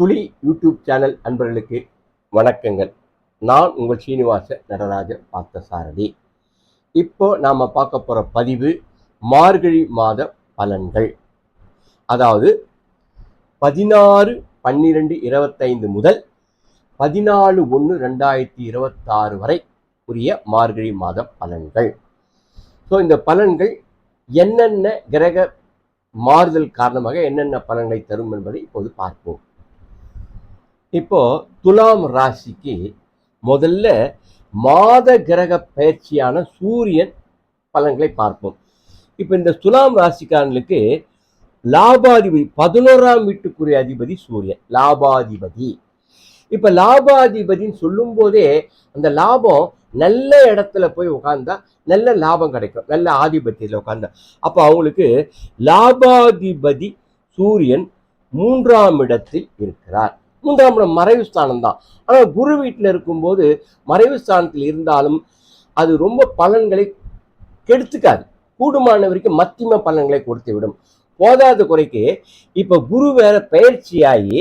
துளி YouTube channel அன்பர்களுக்கு வணக்கங்கள். நான் உங்கள் சீனிவாச நடராஜ பார்த்தசாரதி. இப்போ நாம் பார்க்க போகிற பதிவு மார்கழி மாத பலன்கள். அதாவது பதினாறு பன்னிரெண்டு இருபத்தைந்து முதல் பதினாலு ஒன்று ரெண்டாயிரத்தி இருபத்தாறு வரை உரிய மார்கழி மாத பலன்கள். ஸோ இந்த பலன்கள் என்னென்ன கிரக மாறுதல் காரணமாக என்னென்ன பலன்களை தரும் என்பதை இப்போது பார்ப்போம். இப்போ துலாம் ராசிக்கு முதல்ல மாத கிரக பயிற்சியான சூரியன் பலன்களை பார்ப்போம். இப்போ இந்த துலாம் ராசிக்காரனுக்கு லாபாதிபதி பதினோராம் வீட்டுக்குரிய அதிபதி சூரியன் லாபாதிபதி. இப்போ லாபாதிபதின்னு சொல்லும் போதே அந்த லாபம் நல்ல இடத்துல போய் உட்காந்தா நல்ல லாபம் கிடைக்கும் நல்ல ஆதிபத்தியத்தில் உட்காந்தா அப்போ அவங்களுக்கு லாபாதிபதி சூரியன் மூன்றாம் இடத்தில் இருக்கிறார். மூன்றாம் இடம் மறைவு ஸ்தானம் தான் ஆனால் குரு வீட்டில் இருக்கும்போது மறைவு ஸ்தானத்தில் இருந்தாலும் அது ரொம்ப பலன்களை கெடுத்துக்காது. கூடுமான வரைக்கும் மத்தியம பலன்களை கொடுத்து விடும். போதாத குறைக்கு இப்போ குரு வேற பயிற்சியாகி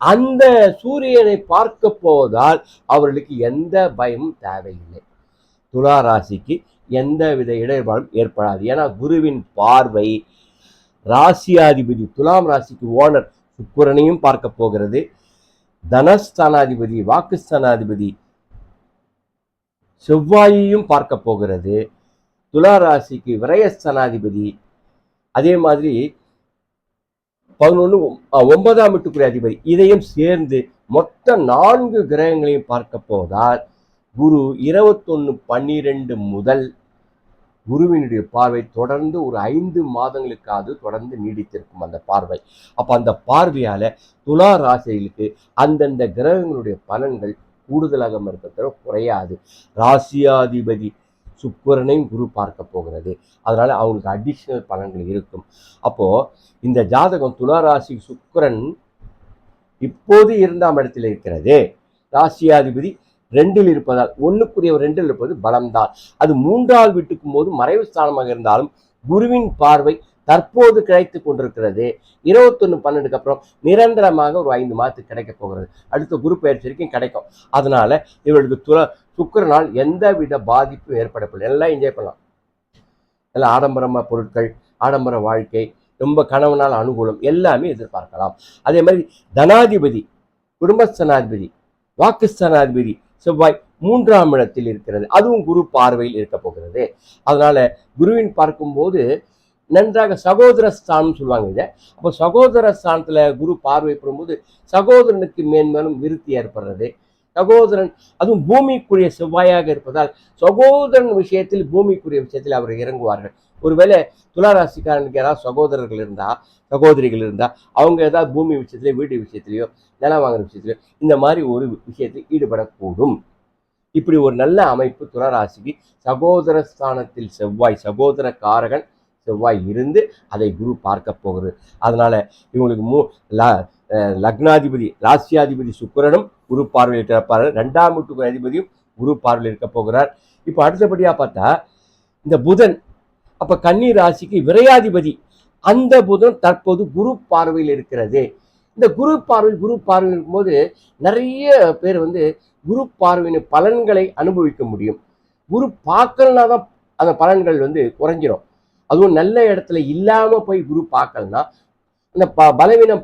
அந்த சூரியனை பார்க்க போவதால் அவர்களுக்கு எந்த பயமும் தேவையில்லை. துலா ராசிக்கு எந்த வித இடர்பாடும் ஏற்படாது. ஏன்னா குருவின் பார்வை ராசியாதிபதி துலாம் ராசிக்கு ஓனர் சுக்குரனையும் பார்க்க போகிறது. தனஸ்தானாதிபதி வாக்குஸ்தானாதிபதி செவ்வாயையும் பார்க்க போகிறது. துலா ராசிக்கு விரயஸ்தானாதிபதி. அதே மாதிரி பதினொன்று ஒன்பதாம் வீட்டுக்குரிய அதிபதி. இதையும் சேர்ந்து மொத்த நான்கு கிரகங்களையும் பார்க்க போவதால் குரு இருபத்தொன்று பன்னிரெண்டு முதல் குருவினுடைய பார்வை தொடர்ந்து ஒரு ஐந்து மாதங்களுக்காவது தொடர்ந்து நீடித்திருக்கும் அந்த பார்வை. அப்போ அந்த பார்வையால் துலா ராசிகளுக்கு அந்தந்த கிரகங்களுடைய பலன்கள் கூடுதலாக இருக்கிறத குறையாது. ராசியாதிபதி சுக்கரனையும் குரு பார்க்க போகிறது. அதனால அவங்களுக்கு அடிஷ்னல் பலன்கள் இருக்கும். அப்போது இந்த ஜாதகம் துலா ராசி சுக்கிரன் இப்போது இரண்டாம் இடத்தில் இருக்கிறது. ராசியாதிபதி ரெண்டில் இருப்பதால் ஒன்றுக்குரிய ரெண்டில் இருப்பது பலம்தான். அது மூன்றாவது வீட்டுக்கும் போது மறைவு ஸ்தானமாக இருந்தாலும் குருவின் பார்வை தற்போது கிடைத்து கொண்டிருக்கிறது. இருபத்தொன்று பன்னெண்டுக்கு அப்புறம் நிரந்தரமாக ஒரு ஐந்து மாதத்துக்கு கிடைக்க போகிறது. அடுத்த குரு பயிற்சி வரைக்கும் கிடைக்கும். அதனால இவர்களுக்கு துல சுக்கரனால் எந்த வித பாதிப்பும் ஏற்படப்படல எல்லாம் என்ஜாய் பண்ணலாம். எல்லாம் ஆடம்பரமாக பொருட்கள் ஆடம்பர வாழ்க்கை ரொம்ப கணவனால் அனுகூலம் எல்லாமே எதிர்பார்க்கலாம். அதே மாதிரி தனாதிபதி குடும்பஸ்தனாதிபதி வாக்குஸ்தனாதிபதி செவ்வாய் மூன்றாம் இடத்தில் இருக்கிறது. அதுவும் குரு பார்வையில் இருக்க போகிறது. அதனால குருவின் பார்க்கும்போது நன்றாக சகோதர ஸ்தானம் சொல்லுவாங்க இதை. அப்போ சகோதர ஸ்தானத்தில் குரு பார்வை பெறும்போது சகோதரனுக்கு மேன்மேலும் விருத்தி ஏற்படுறது. சகோதரன் அதுவும் பூமிக்குரிய செவ்வாயாக இருப்பதால் சகோதரன் விஷயத்தில் பூமிக்குரிய விஷயத்தில் அவர் இறங்குவார்கள். ஒருவேளை துளாராசிக்காரனுக்கு யாராவது சகோதரர்கள் இருந்தால் சகோதரிகள் இருந்தால் அவங்க ஏதாவது பூமி விஷயத்துலையோ வீட்டு விஷயத்துலையோ நிலம் வாங்குற விஷயத்துலையோ இந்த மாதிரி ஒரு விஷயத்தில் ஈடுபடக்கூடும். இப்படி ஒரு நல்ல அமைப்பு துளராசிக்கு சகோதர ஸ்தானத்தில் செவ்வாய் சகோதர காரகன் செவ்வாய் இருந்து அதை குரு பார்க்க போகிறது அதனால இவங்களுக்கு மூ லக்னாதிபதி ராசியாதிபதி சுக்கிரனும் குரு பார்வையில் இருப்பார்கள் ரெண்டாம் வீட்டுக்கு அதிபதியும் குரு பார்வையில் இருக்க போகிறார். இப்போ அடுத்தபடியாக பார்த்தா இந்த புதன் அப்ப கன்னி ராசிக்கு விரையாதிபதி. அந்த புதன் தற்போது குரு பார்வையில் இருக்கிறது. இந்த குரு பார்வை குரு பார்வை இருக்கும்போது நிறைய பேர் வந்து குரு பார்வையின் பலன்களை அனுபவிக்க முடியும். குரு பார்க்கலனா தான் அந்த பலன்கள் வந்து குறைஞ்சிரும். அதுவும் நல்ல இடத்துல இல்லாம போய் குரு பார்க்கலனா அந்த ப பலவீனம்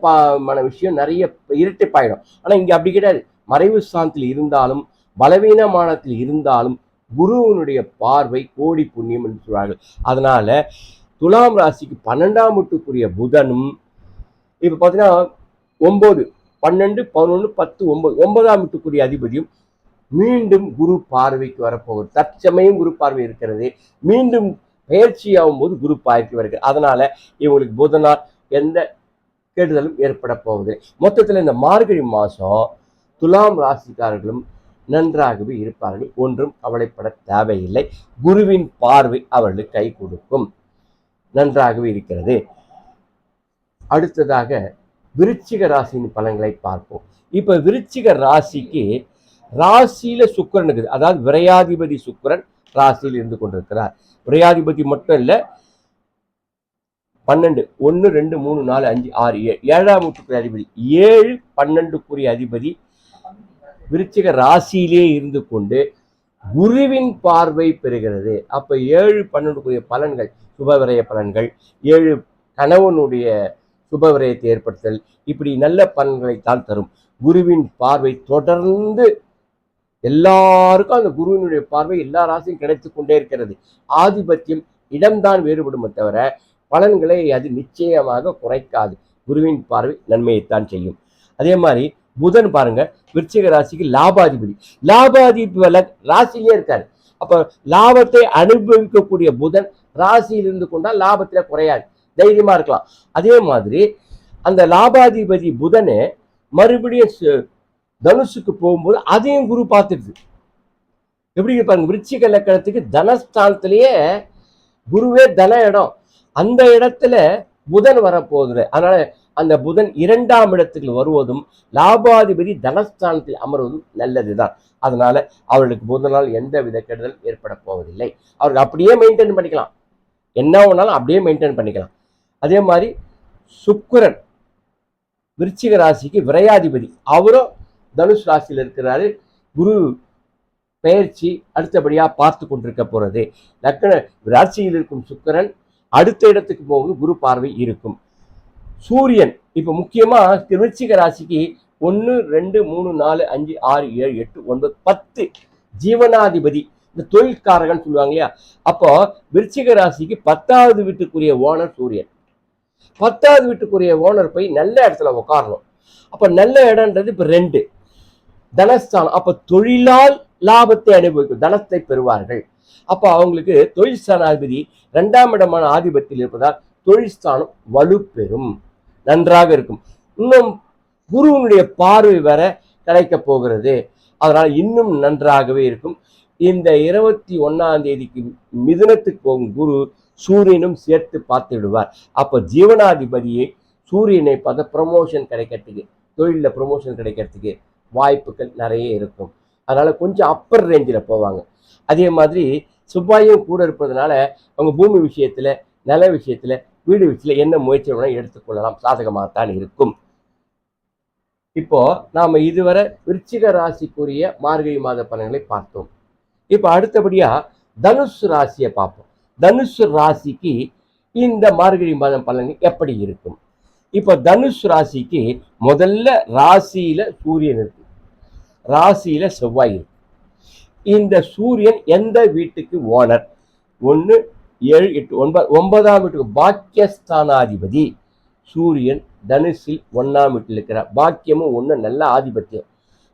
விஷயம் நிறைய இரட்டிப்பாயிடும். ஆனால் இங்கே அப்படி கிடையாது. மறைவு ஸ்தானத்தில் இருந்தாலும் பலவீனமானத்தில் இருந்தாலும் குருவினுடைய பார்வை கோடி புண்ணியம் என்று சொல்வார்கள். அதனால துலாம் ராசிக்கு பன்னெண்டாம் வீட்டுக்குரிய புதனும் இப்போ பார்த்தீங்கன்னா ஒம்பது பன்னெண்டு பதினொன்று பத்து ஒன்பது ஒன்பதாம் வீட்டுக்குரிய அதிபதியும் மீண்டும் குரு பார்வைக்கு வரப்போகுது. தற்சமயம் குரு பார்வை இருக்கிறது. மீண்டும் பயிற்சியாகும் போது குரு பார்வைக்கு வருகிறது அதனால இவங்களுக்கு புதனால் எந்த கெடுதலும் ஏற்பட போகுது மொத்தத்தில் இந்த மார்கழி மாதம் துலாம் ராசிக்காரர்களும் நன்றாகவே இருப்பார்கள். ஒன்றும் கவலைப்பட தேவையில்லை. குருவின் பார்வை அவர்களுக்கு கை கொடுக்கும். நன்றாகவே இருக்கிறது. அடுத்ததாக விருச்சிக ராசியின் பலன்களை பார்ப்போம். இப்ப விருச்சிக ராசிக்கு ராசியில சுக்கரன் இருக்குது. அதாவது விரையாதிபதி சுக்கிரன் ராசியில் இருந்து கொண்டிருக்கிறார். விரையாதிபதி மட்டும் இல்ல பன்னெண்டு ஒன்று ரெண்டு மூணு நாலு அஞ்சு ஆறு ஏழு ஏழாம் வீட்டுக்குரிய அதிபதி ஏழு பன்னெண்டுக்குரிய அதிபதி விருச்சிக ராசியிலே இருந்து கொண்டு குருவின் பார்வை பெறுகிறது. அப்ப ஏழு பன்னெண்டுக்குரிய பலன்கள் சுபவிரய பலன்கள் ஏழு கணவனுடைய சுபவிரயத்தை ஏற்படுத்தல் இப்படி நல்ல பலன்களைத்தான் தரும். குருவின் பார்வை தொடர்ந்து எல்லாருக்கும் அந்த குருவினுடைய பார்வை எல்லா ராசியும் கிடைத்து கொண்டே இருக்கிறது. ஆதிபத்தியம் இடம்தான் வேறுபடுமே தவிர பலன்களை அது நிச்சயமாக குறைக்காது. குருவின் பார்வை நன்மையைத்தான் செய்யும். அதே மாதிரி புதன் பாருங்க விருச்சிக ராசிக்கு லாபாதிபதி. லாபாதிபதி ராசியிலே இருக்காரு. அப்ப லாபத்தை அனுபவிக்கக்கூடிய புதன் ராசியில் இருந்து கொண்டால் லாபத்துல குறையாது. தைரியமா இருக்கலாம். அதே மாதிரி அந்த லாபாதிபதி புதனே மறுபடியும் சு- தனுசுக்கு போகும்போது அதையும் குரு பார்த்துடுது. எப்படி பாருங்க விருச்சிக லக்கணத்துக்கு தனஸ்தானத்திலேயே குருவே தன இடம். அந்த இடத்துல புதன் வரப்போகுது. அதனால அந்த புதன் இரண்டாம் இடத்துக்கு வருவதும் லாபாதிபதி தனஸ்தானத்தில் அமர்வதும் நல்லதுதான். அதனால அவர்களுக்கு புதனால் எந்த வித கெடுதல் ஏற்பட போவதில்லை. அவர்கள் அப்படியே மெயின்டைன் பண்ணிக்கலாம். என்ன வேணாலும் அப்படியே மெயின்டைன் பண்ணிக்கலாம். அதே மாதிரி சுக்கிரன் விருச்சிக ராசிக்கு விரையாதிபதி. அவரும் தனுஷ் ராசியில் இருக்கிறாரு. குரு பெயர்ச்சி அடுத்தபடியாக பார்த்து கொண்டிருக்க போகிறது லக்ன ராசியில் இருக்கும் சுக்கரன் அடுத்த இடத்துக்கு போகும்போது குரு பார்வை இருக்கும். சூரியன் இப்போ முக்கியமா திருச்சிக ராசிக்கு ஒன்று ரெண்டு மூணு நாலு அஞ்சு ஆறு ஏழு எட்டு ஒன்பது பத்து ஜீவனாதிபதி. இந்த தொழில்காரகன் சொல்லுவாங்க இல்லையா அப்போ விருச்சிக ராசிக்கு பத்தாவது வீட்டுக்குரிய ஓனர் சூரியன். பத்தாவது வீட்டுக்குரிய ஓனர் போய் நல்ல இடத்துல உட்காரணும் அப்ப நல்ல இடம்ன்றது இப்ப ரெண்டு. தனஸ்தானம். அப்ப தொழிலால் லாபத்தை அனுபவிக்கும். தனத்தை பெறுவார்கள். அப்ப அவங்களுக்கு தொழில் ஸ்தானாதிபதி இரண்டாம் இடமான ஆதிபத்தில் இருப்பதால் தொழில் ஸ்தானம் வலுப்பெறும். நன்றாக இருக்கும். இன்னும் குருவினுடைய பார்வை வர கிடைக்க போகிறது. அதனால் இன்னும் நன்றாகவே இருக்கும். இந்த இருபத்தி ஒன்னாம் தேதிக்கு மிதுனத்துக்கு போகும் குரு சூரியனும் சேர்த்து பார்த்து விடுவார். அப்போ ஜீவனாதிபதியை சூரியனை பார்த்த ப்ரமோஷன் கிடைக்கிறதுக்கு தொழிலில் ப்ரமோஷன் கிடைக்கிறதுக்கு வாய்ப்புகள் நிறைய இருக்கும். அதனால் கொஞ்சம் அப்பர் ரேஞ்சில் போவாங்க. அதே மாதிரி சுப்பாயும் கூட இருப்பதனால அவங்க பூமி விஷயத்தில் நில விஷயத்தில் வீடு விஷயத்துல என்ன முயற்சி வேணாலும் எடுத்துக்கொள்ளலாம். சாதகமாகத்தான் இருக்கும். இப்போ நாம் இதுவரை விருச்சிக ராசிக்குரிய மார்கழி மாத பலன்களை பார்த்தோம். இப்போ அடுத்தபடியாக தனுசு ராசியை பார்ப்போம். தனுசு ராசிக்கு இந்த மார்கழி மாதம் பலன்கள் எப்படி இருக்கும்? இப்போ தனுஷ் ராசிக்கு முதல்ல ராசியில் சூரியன் இருக்கு. ராசியில் செவ்வாய் இருக்கு. இந்த சூரியன் எந்த வீட்டுக்கு ஓனர்? ஒன்று ஏழு எட்டு ஒன்பது ஒன்பதாம் வீட்டுக்கு பாக்கியஸ்தானாதிபதி. சூரியன் தனுசில் ஒன்றாம் வீட்டில் இருக்கிறார். பாக்கியமும் ஒன்று நல்ல ஆதிபத்தியம்.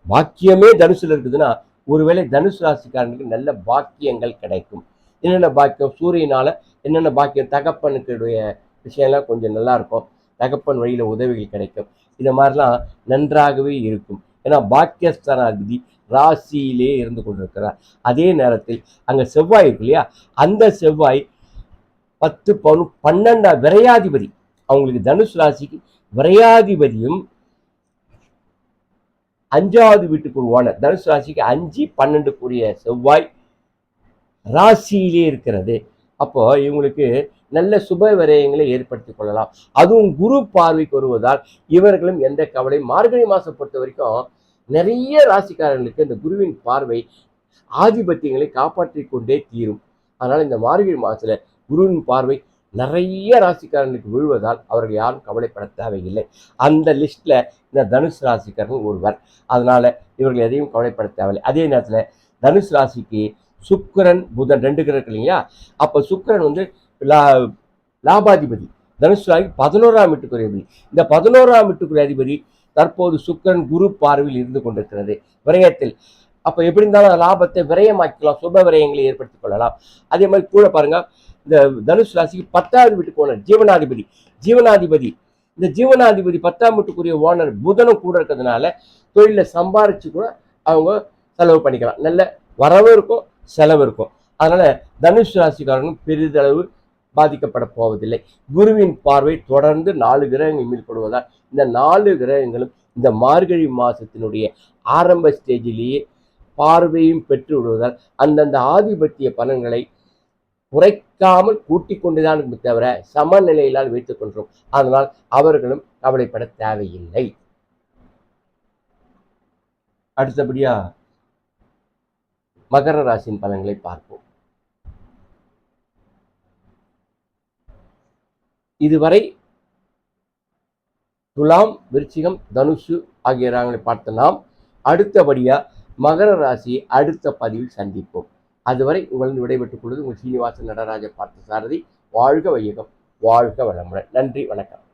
பாக்கியமே தனுஷில் இருக்குதுன்னா ஒருவேளை தனுசு ராசிக்காரனுக்கு நல்ல பாக்கியங்கள் கிடைக்கும். என்னென்ன பாக்கியம்? சூரியனால் என்னென்ன பாக்கியம்? தகப்பனுக்குடைய விஷயம்லாம் கொஞ்சம் நல்லாயிருக்கும் தகப்பன் வழியில் உதவிகள் கிடைக்கும். இந்த மாதிரிலாம் நன்றாகவே இருக்கும். ஏன்னா பாக்கியஸ்தானாதிபதி ராசியிலே இருந்து கொண்டிருக்கிறார். அதே நேரத்தில் அங்கே செவ்வாய் இருக்கு இல்லையா? அந்த செவ்வாய் பத்து பவுன் பன்னெண்டாம் விரையாதிபதி. அவங்களுக்கு தனுசு ராசிக்கு விரையாதிபதியும் அஞ்சாவது வீட்டுக்கு ஓனர் தனுசு ராசிக்கு அஞ்சு பன்னெண்டுக்குரிய செவ்வாய் ராசியிலே இருக்கிறது. அப்போ இவங்களுக்கு நல்ல சுப விரயங்களை ஏற்படுத்திக் கொள்ளலாம். அதுவும் குரு பார்வைக்கு வருவதால் இவர்களும் எந்த கவலையும் மார்கழி மாசம் பொறுத்த வரைக்கும் நிறைய ராசிக்காரர்களுக்கு இந்த குருவின் பார்வை ஆதிபத்தியங்களை காப்பாற்றி கொண்டே தீரும். அதனால் இந்த மார்கழி மாசத்துல குருவின் பார்வை நிறைய ராசிக்காரர்களுக்கு விழுவதால் அவர்கள் யாரும் கவலைப்பட தேவையில்லை. அந்த லிஸ்ட்ல இந்த தனுஷ் ராசிக்காரர்கள் ஒருவர். அதனால இவர்கள் எதையும் கவலைப்பட தேவையில்லை. அதே நேரத்தில் தனுஷ் ராசிக்கு சுக்கிரன் புதன் ரெண்டு கிரகம் இல்லைங்களா? இல்லையா சுக்கரன் சுக்கிரன் வந்து லா லாபாதிபதி. தனுஷ் ராசி பதினோராம் வீட்டுக்குரிய அதிபதி. இந்த பதினோராம் வீட்டுக்குரிய அதிபதி தற்போது சுக்கிரன் குரு பார்வையில் இருந்து கொண்டிருக்கிறது. விரயத்தில். அப்போ எப்படி இருந்தாலும் லாபத்தை விரயமாக்கலாம் சுப விரயங்களை ஏற்படுத்திக் கொள்ளலாம். அதே மாதிரி கூட பாருங்கள் இந்த தனுசு ராசிக்கு பத்தாவது வீட்டுக்கு ஓனர் ஜீவனாதிபதி. ஜீவனாதிபதி. இந்த ஜீவனாதிபதி பத்தாம் வீட்டுக்குரிய ஓனர் புதனும் கூட இருக்கிறதுனால தொழிலில் சம்பாரிச்சு கூட அவங்க செலவு பண்ணிக்கலாம். நல்ல வரவும் இருக்கும் செலவு இருக்கும். அதனால தனுஷ் ராசிக்காரனும் பெரிதளவு பாதிக்கப்பட போவதில்லை. குருவின் பார்வை தொடர்ந்து நாலு கிரகங்கள் மேற்கொள்வதால் இந்த நாலு கிரகங்களும் இந்த மார்கழி மாசத்தினுடைய ஆரம்ப ஸ்டேஜிலேயே பார்வையும் பெற்று விடுவதால் அந்தந்த ஆதிபத்திய பலன்களை குறைக்காமல் கூட்டிக் கொண்டுதான் இருக்குமே தவிர சமநிலையிலால் வைத்துக் கொண்டோம் அதனால் அவர்களும் கவலைப்பட தேவையில்லை. அடுத்தபடியா மகர ராசியின் பலன்களை பார்ப்போம். இதுவரை துலாம் விருச்சிகம் தனுசு ஆகிய ராங்களை பார்த்த நாம் அடுத்தபடியா மகர ராசியை அடுத்த பதிவில் சந்திப்போம். அதுவரை உங்களின் விடைபெற்றுக் கொள்வது உங்கள் சீனிவாசன் நடராஜ பார்த்த சாரதி. வாழ்க வையகம் வாழ்க வளமுடன். நன்றி வணக்கம்.